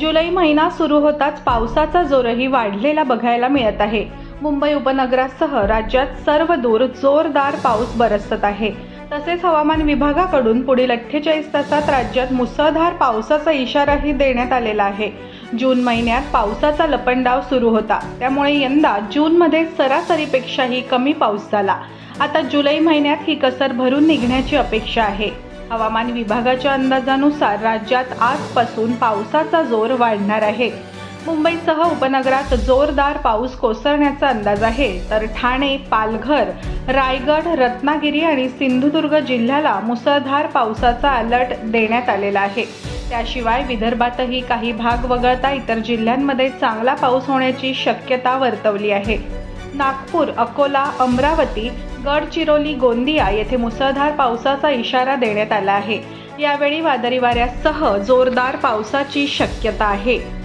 जुलै महिना सुरू होताच पावसाचा जोरही वाढलेला बघायला मिळत आहे. मुंबई उपनगरासह राज्यात सर्व दूर जोरदार पाऊस बरसत आहे. तसेच हवामान विभागाकडून पुढील अठ्ठेचाळीस तासात राज्यात मुसळधार पावसाचा इशाराही देण्यात आलेला आहे. जून महिन्यात पावसाचा लपंडाव सुरू होता. त्यामुळे यंदा जूनमध्ये सरासरीपेक्षाही कमी पाऊस झाला. आता जुलै महिन्यात ही कसर भरून निघण्याची अपेक्षा आहे. हवामान विभागाच्या अंदाजानुसार राज्यात आजपासून पावसाचा जोर वाढणार आहे. मुंबईसह उपनगरात जोरदार पाऊस कोसळण्याचा अंदाज आहे. तर ठाणे पालघर रायगड रत्नागिरी आणि सिंधुदुर्ग जिल्ह्याला मुसळधार पावसाचा अलर्ट देण्यात आलेला आहे. त्याशिवाय विदर्भातही काही भाग वगळता इतर जिल्ह्यांमध्ये चांगला पाऊस होण्याची शक्यता वर्तवली आहे. नागपूर अकोला अमरावती गडचिरोली गोंदिया येथे मुसळधार पावसाचा इशारा देण्यात आला आहे. यावेळी वादळी वाऱ्यासह जोरदार पावसाची शक्यता आहे.